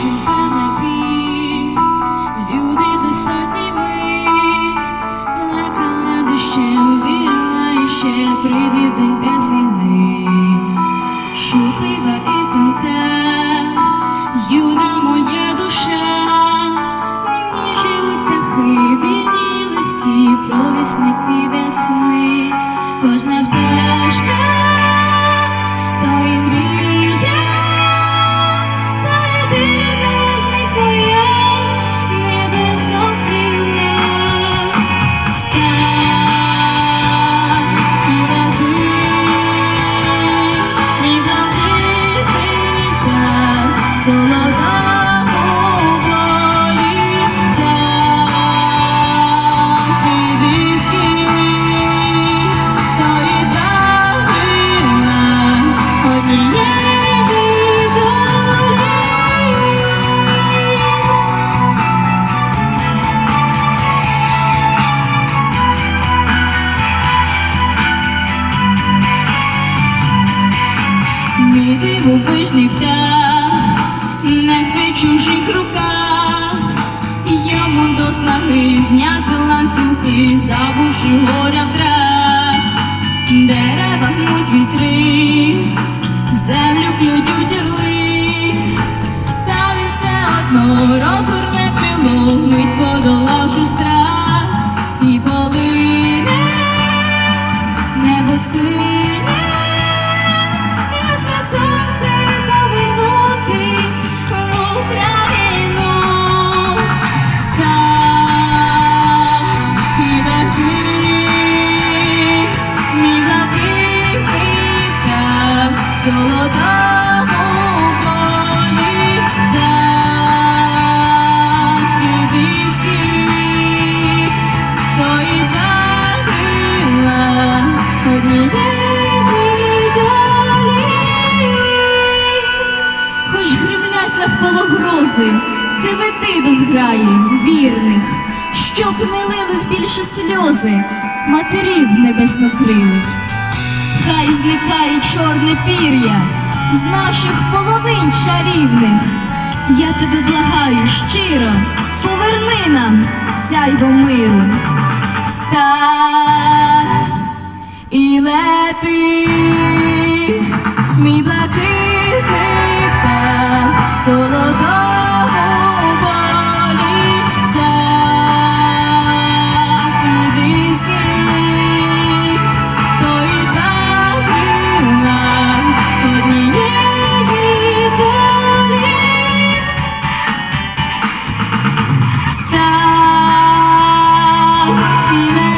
Вірила, і прийде день без війни. Шутлива і тонка, юна моя душа, живуть птахи, вільні, легкі, провісники весни, Мій дивовижний птах не спить чужих руках, навколо грози, ти веди до вірних, щоб не лились більше сльози матерів небеснокрилих. Хай зникає чорне пір'я з наших половин шарівних. Я тебе благаю щиро, поверни нам сяйво миру. Встань і лети, мій блакитний happiness.